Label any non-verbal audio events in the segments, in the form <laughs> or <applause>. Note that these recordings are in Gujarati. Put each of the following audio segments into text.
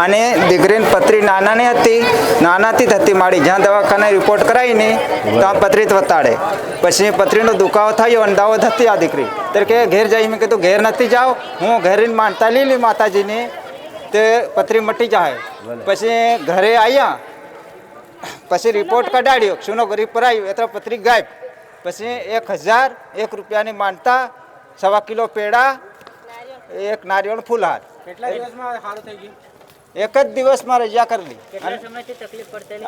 અને દીકરીની પથરી નાનાની હતી, નાનાથી થતી માડી જ્યાં દવાખાને રિપોર્ટ કરાવીને ત્યાં પથરી વતાડે. પછી પથરીનો દુખાવો થયો, અને દાવો થતી આ દીકરી. ત્યારે કે ઘેર જઈ મેં કીધું, ઘેર નથી જાઓ હું ઘેરીને માનતા લીલી માતાજીની. તે પથરી મટી જાય. પછી ઘરે આવ્યા પછી રિપોર્ટ કઢાડ્યો. શુનો ગરીબ પર આવ્યો? એટલે પત્રિક ગાયબ. પછી એક હજાર, એક રૂપિયાની માનતા, સવા કિલો પેડા, એક નારિયેળ ફૂલહાર કેટલા દિવસમાં સારું થઈ ગયું? એક જ દિવસમાં રજા કરી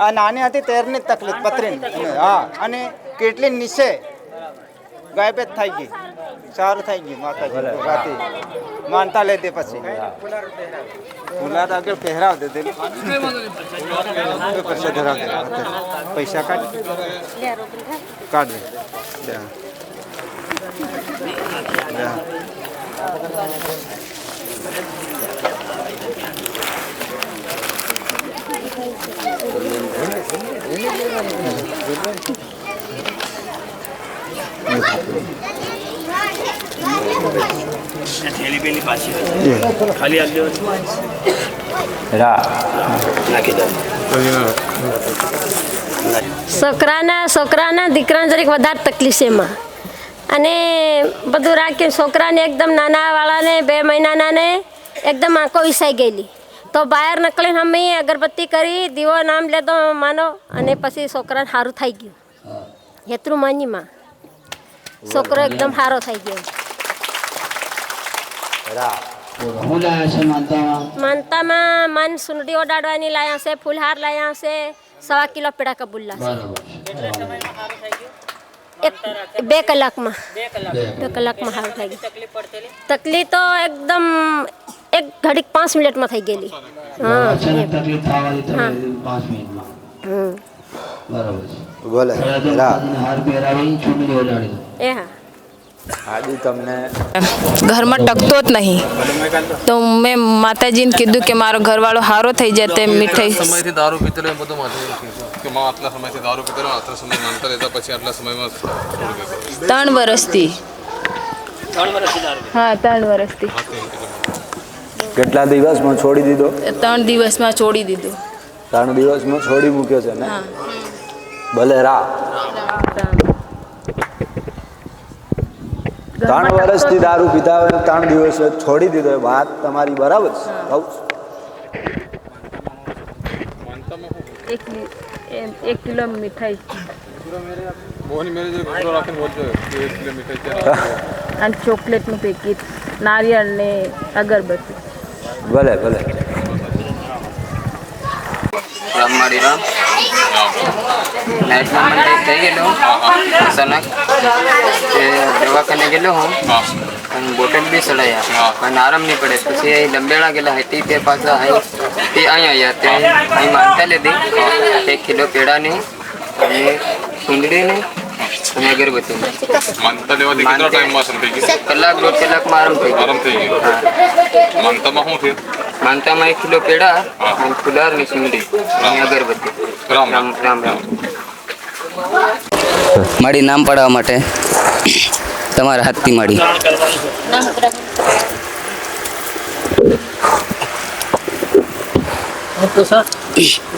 આ નાની હતી તેરની જ તકલીફ પથરીની. હા અને કેટલી નીચે ગાયબ જ થઈ ગઈ. સારું થઈ ગયું માતાજી રાતે. માનતા લેતી પછી. ફૂલાર આગળ પહેરાવ દે પૈસા ધરાવ દે પૈસા કાઢ. કાઢ. દે. છોકરાના છોકરાના દીકરાને જરીક વધારે તકલીફ છે એમાં. અને બધું રાખીને છોકરાને એકદમ નાના વાળાને બે મહિનાના ને એકદમ આંખો વિસાઈ ગયેલી. તો બહાર નીકળીને અમે અગરબત્તી કરી દીવો નામ લેતો માનો અને પછી છોકરાને સારું થઈ ગયું. એટલું માનીમાં. છોકરો એકદમ સારો થઈ ગયો. માનતામાં? મન સુંદડી ડાડવાની લાયા છે ફૂલહાર લાયા છે સવા કિલો પેડા કબૂલ્લા છે. એક બે કલાકમાં. બે કલાકમાં. સારું થઈ ગયું. તકલીફ તકલીફ તો એકદમ એક ઘડીક પાંચ મિનિટમાં થઈ ગયેલી. હા અચાનક તકલીફ થવાથી તમે પાંચ મિનિટમાં. હમ. બરાબર છે. બોલે પહેલા તો રા. માતાજીને હાર પહેરાવી ચૂંટણી ઓડાડી દો. એ હા. આજે તમને ઘરમાં ટકતો જ નહીં. તો મેં માતાજીને કીધું કે મારો ઘરવાળો હારો થઈ જાય તે મીઠાઈ. સમયથી દારૂ પીતેલો એમ બધું માથે કીધું કે માં આટલા સમયથી દારૂ પીતેલો આટલા સમય માનતા રહેતા પછી આટલા સમયમાં છોડી દીધો ત્રણ વર્ષથી. ત્રણ વર્ષથી. દારૂ હા ત્રણ વર્ષથી કેટલા દિવસમાં છોડી દીધો? ત્રણ દિવસમાં છોડી દીધો. ત્રણ દિવસમાં છોડી મૂક્યો છે ને? ભલે રા. ત્રણ વર્ષથી દારૂ પીતા હોય ત્રણ દિવસ છોડી દીધો એ વાત તમારી બરાબર છે. કહું છું. એક એમ એક કિલો મીઠાઈ. <laughs> અને ચોકલેટનું પેકેટ નારિયેળ ને અગરબત્તી. ભલે ભલે. રામમાળી રામ. નાઇટમાં મને થઈ ગયેલો અચાનક દવાખાને ગયેલો હું, અને બોટલ બી ચડાયા પણ આરામ નહીં પડે. પછી અહીં લંબેડા ગયેલા હતી તે પાછા અહીં, તે અહીં આવ્યા. તે અહીં માનતા લીધી. એક કિલો પેડાની, અને સુંદડીની અને અગરબત્તીની માનતા લેવાથી કેટલા ટાઈમમાં આરામ થઈ ગયો. કલાક દોઢ કલાકમાં આરામ થઈ ગયો. આરામ થઈ ગયો. માનતામાં શું થયું? માનતામાં એક કિલો પેડા અને ફુલારની સુંદડી અને અગરબત્તી રામ. રામ રામ રામ. મારી નામ પાડવા માટે તમારા હાથથી માડી.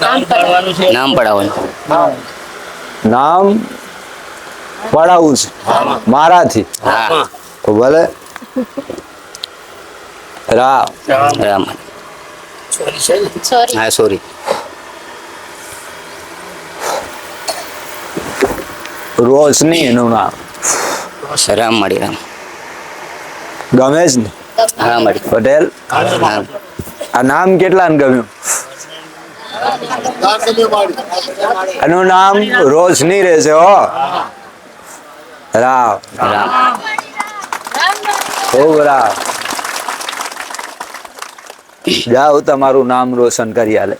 નામ નામ પડાવવાનું નામ પડાવું છે. મારાથી. હા. તો ભલે. રા રામ. હા સોરી રોશની એનું નામ. રામ મળી રામ. ગમે જ ને હા મળી. પટેલ? આ નામ કેટલા ને ગમ્યું એનું નામ રોશની રહેશે હો. રામ. રામ ખૂબ રામ. જાઓ તમારું નામ રોશન કરી આલે.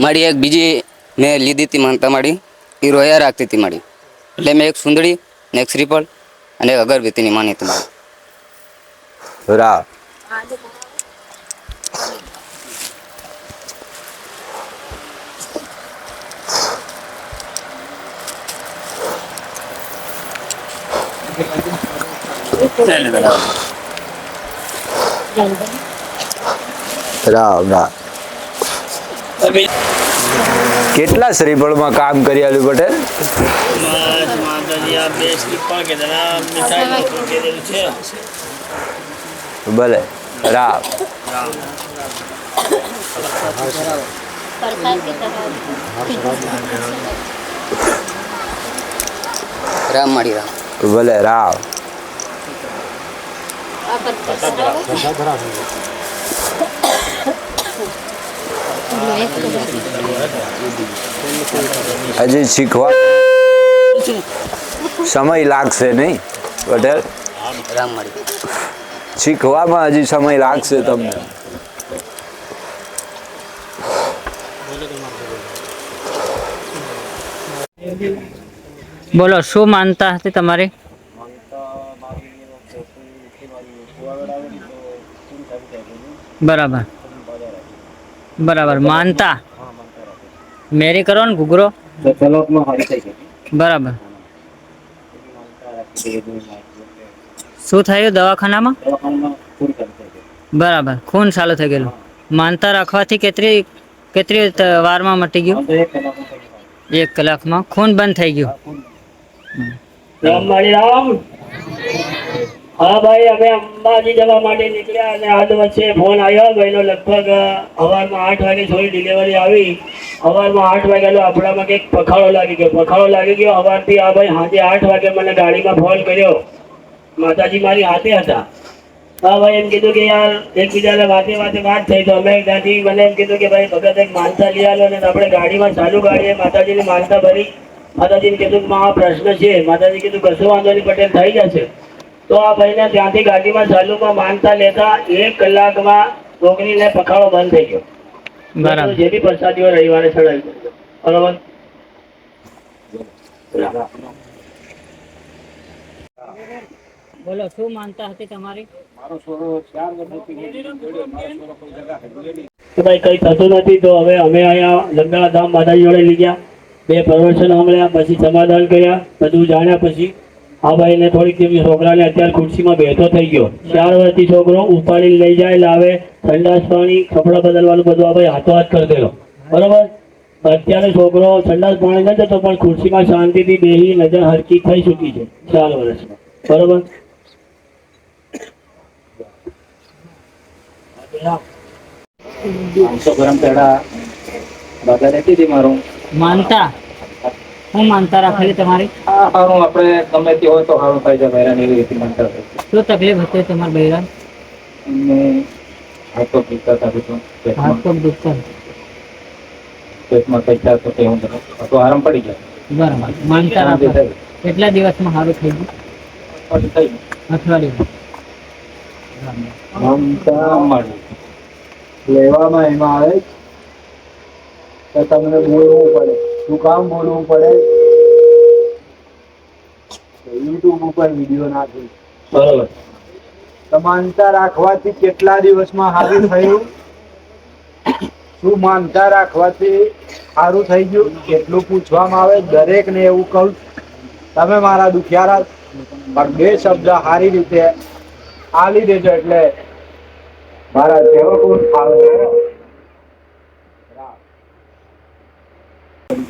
મારી એક બીજી મેં લીધી હતી માનતા માડી એ રોયા રાખતી હતી મારી. એટલે મેં એક સુંદડી ને એક શ્રીફળ અને એક અગરબત્તીની માની હતી મારી. રામ. રામ રામ કેટલા શ્રીફળમાં કામ કરી આલ્યું પટેલ? ભલે રામ રામ માડી રામ. ભલે રામ હજી શીખવા સમય લાગશે નહીં પટેલ શીખવામાં હજી સમય લાગશે તમને બોલો, શું માનતા હતી તમારી? બરાબર. બરાબર. માનતા? મેરી કરો ને ઘૂઘરો? બરાબર. શું થયું દવાખાનામાં? બરાબર. ખૂન ચાલુ થઈ ગયેલું. માનતા રાખવાથી કેટલી કેટલી વારમાં મટી ગયું? એક કલાકમાં? ખૂન બંધ થઈ ગયું? રામ રામ. હા ભાઈ, અમે અંબાજી જવા માટે નીકળ્યા અને આજ વચ્ચે ફોન આવ્યો ભાઈનો લગભગ સવારમાં આઠ વાગે થોડી ડિલિવરી આવી. સવારમાં આઠ વાગ્યાનો આપણામાં કંઈક પખાડો લાગી ગયો. પખાડો લાગી ગયો, સવારથી આ ભાઈ સાંજે આઠ વાગે મને ગાડીમાં ફોન કર્યો. માતાજી મારી હાથે હતા. હા ભાઈ, એમ કીધું કે યાર, એકબીજાને વાતે વાતે વાત થઈ તો અમે ત્યાંથી મને એમ કીધું કે ભાઈ ભગત એક માનતા લઈ આવ્યો અને આપણે ગાડીમાં ચાલુ ગાડીએ, માતાજીની માનતા ભરી. માતાજીને કીધું મારા માં આ પ્રશ્ન છે. માતાજી કીધું કશું વાંધો નહીં પટેલ થઈ જશે. તો આ ભાઈને ત્યાંથી ગાડીમાં ચાલુમાં માનતા લેતા એક કલાકમાં રોગણીને પખાડો બંધ થઈ ગયો. જે બી પ્રસાદીઓ રવિવારે ચડાવી બરોબર? બોલો શું માનતા હતી તમારી? ભાઈ કઈ થતું નથી તો હવે અમે અહીંયા લંગાળા ધામ માતાજી જોડે લઈ ગયા બે પ્રવચન સાંભળ્યા પછી સમાધાન કર્યા, બધું જાણ્યા પછી આ ભાઈને થોડીક જેવી છોકરાને અત્યારે ખુરશીમાં બેઠો થઈ ગયો. ચાર વર્ષથી છોકરો ઉપાડી લઈ જાય, લાવે ઠંડા પાણી, કપડા બદલવાનું બધું આ ભાઈ હાથો હાથ કરી દેલો. બરોબર? અત્યારે છોકરો ઠંડા પાણી નથી તો પણ ખુરશીમાં શાંતિથી બેહી નજર હરકી થઈ ચૂકી છે ચાર વર્ષમાં. બરોબર? માનતા? હું માનતા રાખેલી તમારી? હારું આપણે ગમે તે હોય તો હારું થઈ જાય બહેરાન એવી રીતે માનતા શું તકલીફ હતી તમારે બૈરા એમને હાથો હતા પગ દુખતા? પેટમાં કઈ ચાર તો એવું બધું તો આરામ પડી જાય બરાબર. માનતા રાખો. કેટલા દિવસમાં સારું થઈ ગયું? થઈ. અઠવાડિયું. મળી લેવામાં એમાં આવે કે તમને બોલવું પડે. શું કામ બોલવું પડે? યુટ્યુબ ઉપર વીડિયો નાખી બરોબર. સમાનતા રાખવાથી કેટલા દિવસમાં સારું થયું? શું માનતા રાખવાથી સારું થઈ ગયું? એટલું પૂછવામાં આવે? દરેક ને એવું કહું. તમે મારા દુખિયારા પણ બે શબ્દ સારી રીતે આલી દેજો એટલે મારા સેવકો આવે જો અમારી રામ રામ.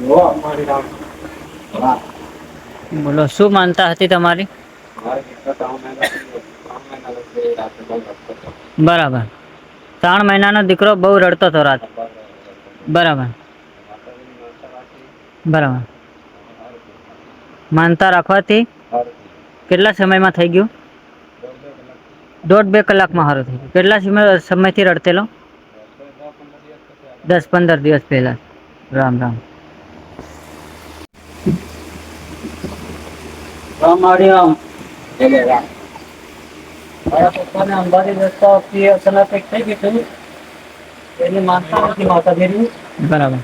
બોલો, શું માનતા હતી તમારી? બરાબર. ત્રણ મહિનાનો દીકરો બહુ રડતો હતો રાત. બરાબર. બરાબર. માનતા રાખવાથી કેટલા સમયમાં થઈ ગયું? દોઢ બે કલાકમાં સારું થઈ ગયું. કેટલા સમય, સમયથી રડતેલો? દસ પંદર દિવસ પહેલા. રામ રામ. મારા પપ્પાને અંબાજી રસ્તા વખતે અચાનક થઈ ગયું હતું. એની માનતા નથી માતાજીની. બરાબર.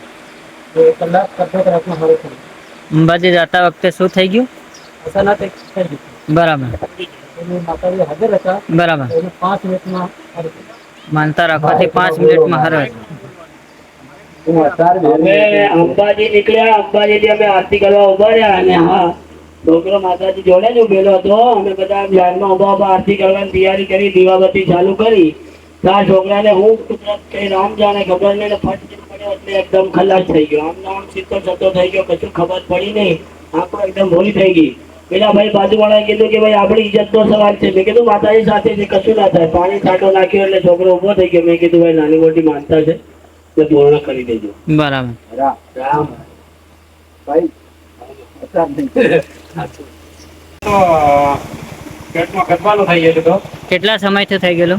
તો એક કલાક અડધો કલાકમાં સારું થયું અંબાજી જતા વખતે શું થઈ ગયું? અચાનક થઈ ગયું બરાબર. માતાજી હાજર હતા. બરાબર. પાંચ મિનિટમાં માનતા રાખવાથી પાંચ મિનિટમાં હરે અમે અંબાજી નીકળ્યા. અંબાજીથી અમે આરતી કરવા ઊભા રહ્યા અને હા છોકરો માતાજી જોડે જ ઉભેલો હતો. અમે બધા લાઈનમાં ઊભા ઊભા આરતી કરવાની તૈયારી કરી દીવાબત્તી ચાલુ કરી. આ છોકરાને હું કુદરત કઈ રામ જાણે ખબર નહીં ફટ પડ્યો એટલે એકદમ ખલાસ થઈ ગયો. આમ નામ સીધો જતો થઈ ગયો કશું ખબર પડી નહીં. આંખો એકદમ ભોલી થઈ ગઈ. પેલા ભાઈ બાજુવાળાએ કીધું કે ભાઈ આપણી ઇજ્જતનો સવાલ છે. મેં કીધું માતાજી સાથે છે કશું ના થાય. પાણી છાંટો નાખ્યો એટલે છોકરો ઊભો થઈ ગયો. મેં કીધું ભાઈ નાની મોટી માનતા છે એટલે પૂર્ણ કરી દેજો. બરાબર. રામ રામ. ભાઈ. તો પેટમાં ગરબાનું થઈ ગયેલું તો? કેટલા સમયથી થઈ ગયેલો?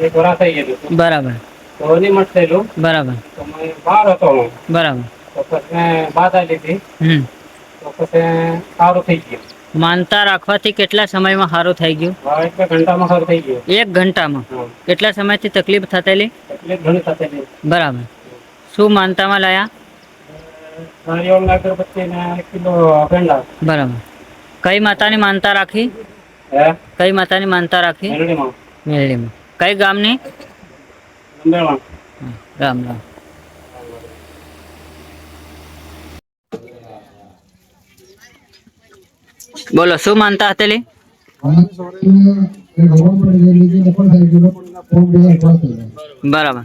એક વરા થઈ ગયેલું બરાબર. તો નિમટ થયેલું. બરાબર. તો મેં બહાર હતો હું. બરાબર. તો પછી મેં બાધા લીધી હમ. તો પછી સારું થઈ ગયું. માનતા રાખવાથી કેટલા સમયમાં સારું થઈ ગયું? એક ઘંટામાં સારું થઈ ગયું. એક ઘંટામાં. કેટલા સમયથી તકલીફ થતેલી? ઘણી સાથે બરાબર. શું માનતામાં લાયા? નારિયેળ અગરબત્તી ને કિલો પેંડા બરાબર. કઈ માતાની માનતા રાખી? હે? કઈ માતાની માનતા રાખી? મેલડીમાં કઈ ગામની? રામ રામ. બોલો શું માનતા હતેલી? બરાબર.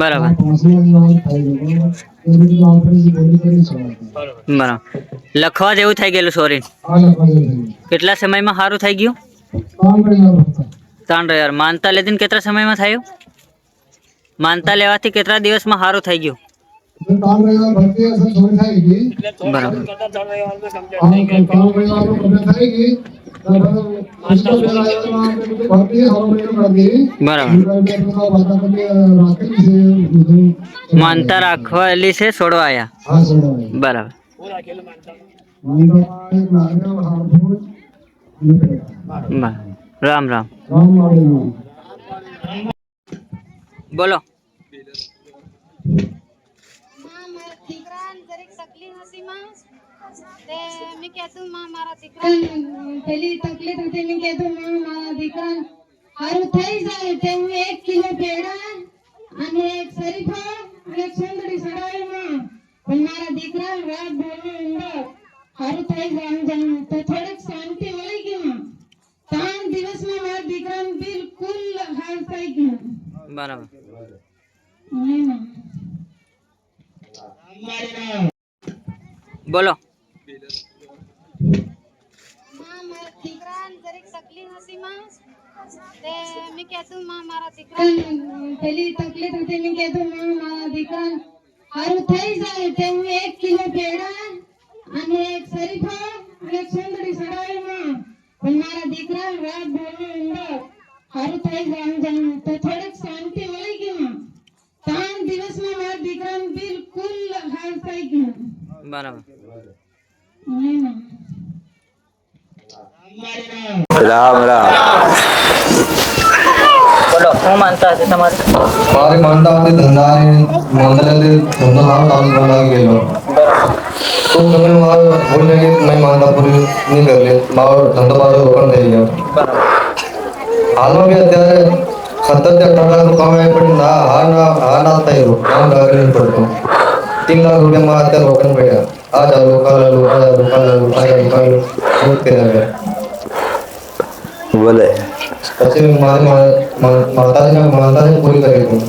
બરાબર. બરાબર. લખવા જેવું થઈ ગયેલું સોરી કેટલા સમયમાં સારું થઈ ગયું? ત્રણ હજાર. માનતા લેતી કેટલા સમયમાં થયું? માનતા લેવાથી કેટલા દિવસમાં સારું થઈ ગયું? બરાબર. માનતા રાખવાલી છે છોડવાયા બરાબર બરાબર. રામ રામ બોલો તે મેં કીધું માં મારા દીકરા પેલી તકલીફ હતી મેં કીધું માં મારા દીકરા સારું થઈ જાય તે હું એક કિલો પેડા અને એક શરીફા અને એક સુંદરી સડાવી માં પણ મારા દીકરા રાત બોલવા અંદર સારું થઈ જાય એમ જાણ તો થોડીક શાંતિ મળી ગઈ માં ત્રણ દિવસમાં મારા દીકરાને બિલકુલ હાલ થઈ ગયું બરાબર નહીં માં બોલો માં મારા દીકરાને જરીક તકલીફ હતી માં તે મેં કીધું માં મારા દીકરા પેલી તકલીફ હતી મેં કીધું માં મારા દીકરા સારું થઈ જાય તે હું એક કિલો પેડા અને એક શરીફા અને એક સુંદરી સડાવી માં પણ મારા દીકરા રાત અંદર સારું થઈ જાય એમ જાણ તો થોડીક શાંતિ મળી ગઈ માં ત્રણ દિવસમાં મારા દીકરાને બિલકુલ હાલ થઈ ગયું બરાબર રામ રામ બોલો શું માનતા હશે તમારે મારી માનતા હતી ધંધાની મંદિરે ધંધો સારો ચાલુ કરવા ગયેલો તો તમે મારો ભૂલ લાગી મેં માનતા પૂરી નહીં કરી મારો ધંધો મારો ઓપન થઈ ગયો હાલમાં બી અત્યારે સતત અઢાર લાખ રૂપિયા પણ ના હા ના હા ના થયેલું કામ લાગે નહીં પડતું तीन लाख रुपये में आते रोकन बैठा आ जाओ लोकल लो आ जाओ लोकल लो आ जाओ लोकल लो बहुत કર્યા ગયા ભલે પછી માતાજીને માતાજી પૂરી કરી હતી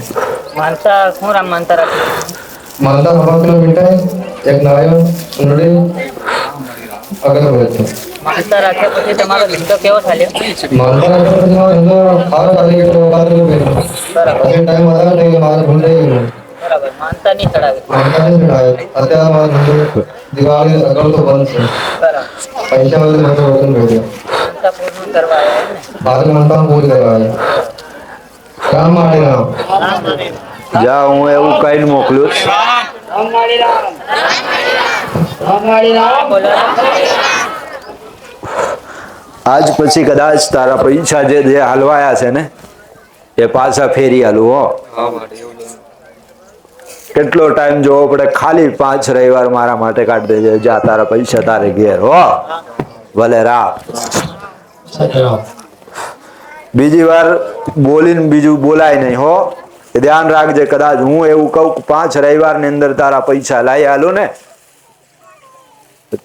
માનતા શું રામ માનતા રાખી માનતા કિલો મીઠાઈ એક નારિયેળ સુંદડી અગરબત્તી માનતા રાખ્યા પછી તમારો ધંધો કેવો ચાલ્યો માનતા રાખ્યા પછી મારો ધંધો સારો ચાલી ગયો બાર કિલો ગયો પછી ટાઈમ આવ્યો નહીં મારે ભૂલ થઈ ગયું બરાબર હું એવું કઈ મોકલું રામ આજ પછી કદાચ તારા પૈસા જે હલવાયા છે ને, એ પાછા ફેરી હાલું હો. કેટલો ટાઈમ જોવો પડે? ખાલી પાંચ રવિવાર મારા માટે કાઢી દેજે. જા તારા પૈસા તારે ઘેર હો. ભલે રા. બીજી વાર બોલીને બીજું બોલાય નહીં હો. ધ્યાન રાખજે કદાચ હું એવું કહું પાંચ રવિવારની અંદર તારા પૈસા લાવી હાલું ને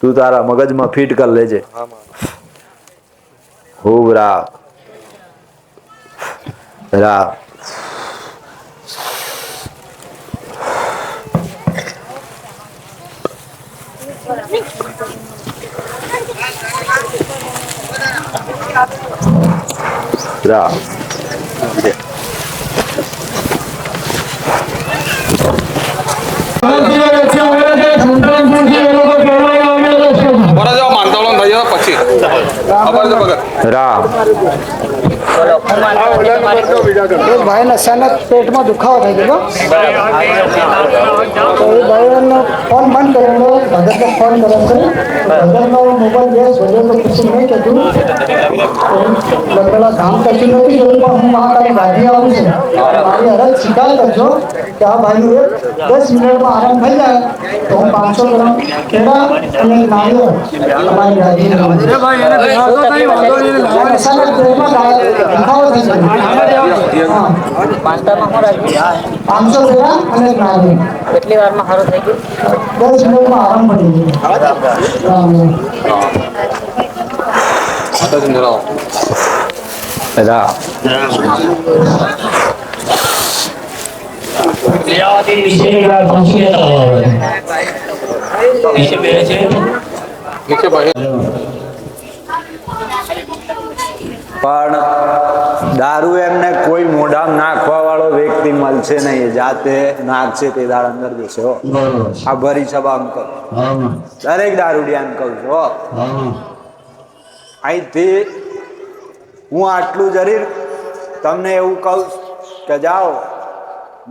તું તારા મગજમાં ફિટ કરી લેજે. ખૂબ રામ રામ ભગત રામ ભાઈને અચાનક પેટમાં દુખાવો થઈ ગયો તો એ ભાઈનો ફોન બંધ કરેલો ભગતને ફોન કર્યો છે ભગતનો મોબાઈલ ભજન તો કશું નહીં કીધું લગડેલા કામ કશું નથી પણ હું મહાકાળી ભાગી આવું છું. મારી સ્વીકાર કરજો કે આ ભાઈનું એક દસ મિનિટમાં આરામ થઈ જાય. તો હું પાંચસો ગ્રામ કેળા અને થઈ ગયો હા પાંચસો ગ્રામ અને નારિયેળ કેટલી વારમાં સારું થઈ ગયું? દસ મિનિટમાં આરામ પડી ગયો રામ રામ. માતાજી ધરાવો રામ લીલાવતી નીચેની વાત પહોંચી ગયા હતા નીચે બેસે છે નીચે ભાઈ પણ દારૂ એમને કોઈ મોઢામાં નાખવા વાળો વ્યક્તિ મળશે નહીં. જાતે નાખશે તે દાળ અંદર જશે હો. આ ભરી સભામાં કહું. દરેક દારૂડિયાને કહું છું હો. અહીંથી હું આટલું જરીર તમને એવું કહું કે જાઓ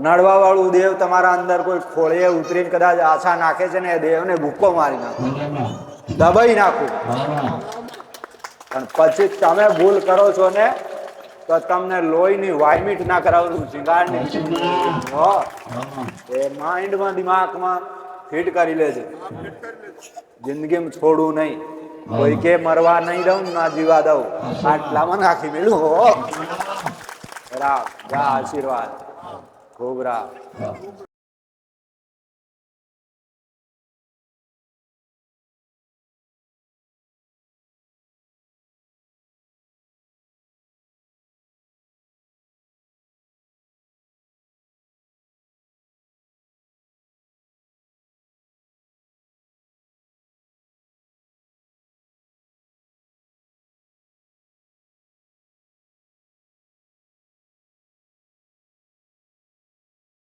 નડવા વાળું દેવ તમારા અંદર કોઈ ખોળીએ ઉતરીને કદાચ આશા નાખે છે ને એ દેવને ભૂકો મારી નાખો. દબાઈ નાખો. પણ પછી તમે ભૂલ કરો છો ને, તો તમને લોહીની વાયમિટ ના કરાવવું શિંગાર ને હો. એ માઇન્ડમાં, દિમાગમાં ફિટ કરી લેજે. જિંદગીમાં છોડું નહીં. કોઈ કે મરવા નહીં દઉં, ના જીવા દઉં. આટલામાં નાખી મેળું હો. રામ. જા આશીર્વાદ. ખૂબ રામ.